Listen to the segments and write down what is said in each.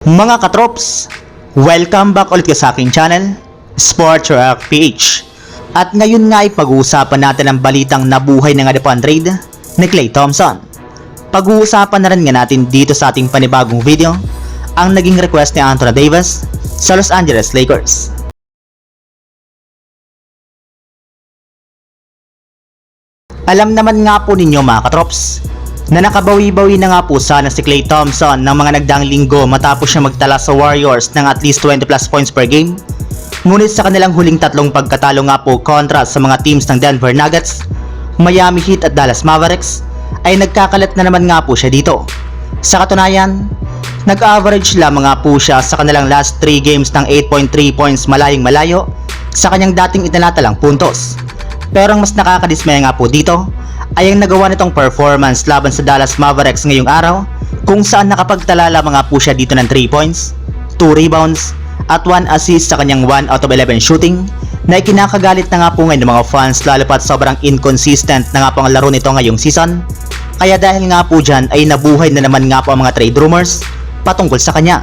Mga katrops, welcome back ulit sa aking channel, Sport Rock PH. At ngayon nga ay pag-uusapan natin ang balitang nabuhay na nga na po ang trade ni Klay Thompson. Pag-uusapan na rin nga natin dito sa ating panibagong video ang naging request ni Anthony Davis sa Los Angeles Lakers. Alam naman nga po ninyo mga katrops na nakabawi-bawi na nga po sana si Klay Thompson ng mga nagdaang linggo matapos siya magtala sa Warriors ng at least 20 plus points per game. Ngunit sa kanilang huling tatlong pagkatalo nga po kontra sa mga teams ng Denver Nuggets, Miami Heat at Dallas Mavericks ay nagkakalat na naman nga po siya dito. Sa katunayan, nag-average lamang nga po siya sa kanilang last 3 games ng 8.3 points malayong malayo sa kanyang dating itinatalang puntos. Pero ang mas nakakadismaya nga po dito ay ang nagawa nitong performance laban sa Dallas Mavericks ngayong araw kung saan nakapagtala lamang nga po siya dito ng 3 points, 2 rebounds, at 1 assist sa kanyang 1 out of 11 shooting na ikinakagalit na nga po ngayon ng mga fans lalo pat sobrang inconsistent na nga po ang laro nito ngayong season. Kaya dahil nga po dyan ay nabuhay na naman nga po ang mga trade rumors patungkol sa kanya.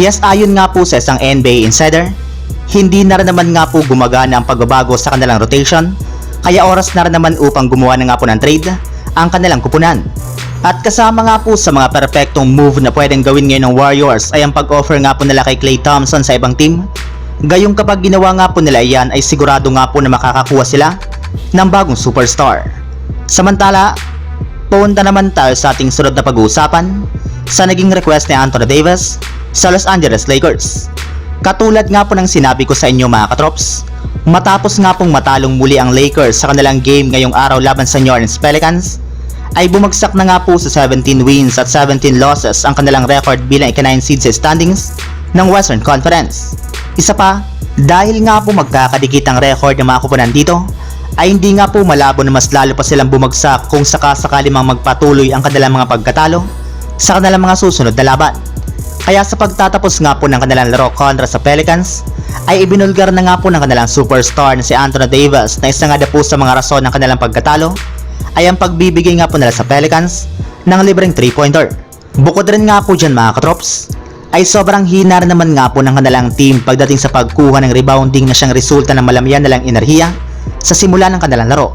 Yes, ayon nga po sa isang NBA insider, hindi na rin naman nga po gumagana ang pagbabago sa kanilang rotation kaya oras na rin naman upang gumawa na nga po ng trade ang kanilang kupunan. At kasama nga po sa mga perpektong move na pwedeng gawin ngayon ng Warriors ay ang pag-offer nga po nila kay Klay Thompson sa ibang team. Gayong kapag ginawa nga po nila iyan ay sigurado nga po na makakakuha sila ng bagong superstar. Samantala, punta naman tayo sa ating sunod na pag-uusapan sa naging request ni Anthony Davis sa Los Angeles Lakers. Katulad nga po ng sinabi ko sa inyo mga katrops, matapos nga pong matalong muli ang Lakers sa kanilang game ngayong araw laban sa New Orleans Pelicans, ay bumagsak na nga po sa 17 wins at 17 losses ang kanilang record bilang ika-9 seed sa standings ng Western Conference. Isa pa, dahil nga po magkakadikit ang record ng mga kupunan dito, ay hindi nga po malabo na mas lalo pa silang bumagsak kung sakasakali mang magpatuloy ang kanilang mga pagkatalo sa kanilang mga susunod na laban. Kaya sa pagtatapos nga po ng kanilang laro kontra sa Pelicans, ay ibinulgar na nga po ng kanilang superstar na si Anthony Davis na isa nga po sa mga rason ng kanilang pagkatalo ay ang pagbibigay nga po nila sa Pelicans ng libreng 3-pointer. Bukod rin nga po dyan mga katrops, ay sobrang hina rin naman nga po ng kanilang team pagdating sa pagkuha ng rebounding na siyang resulta ng malamyan nilang enerhiya sa simula ng kanilang laro.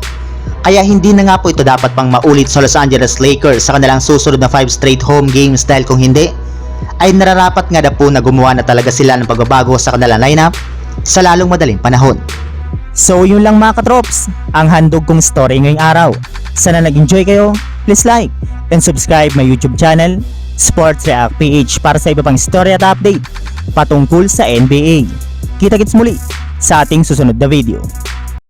Kaya hindi na nga po ito dapat pang maulit sa Los Angeles Lakers sa kanilang susunod na 5 straight home games dahil kung hindi, ay nararapat nga na po na gumawa na talaga sila ng pagbabago sa kanilang lineup sa lalong madaling panahon. So yun lang mga katrops, ang handog kong story ngayong araw. Sana nag-enjoy kayo, please like and subscribe my YouTube channel, Sports React PH para sa iba pang story at update patungkol sa NBA. Kita-kits muli sa ating susunod na video.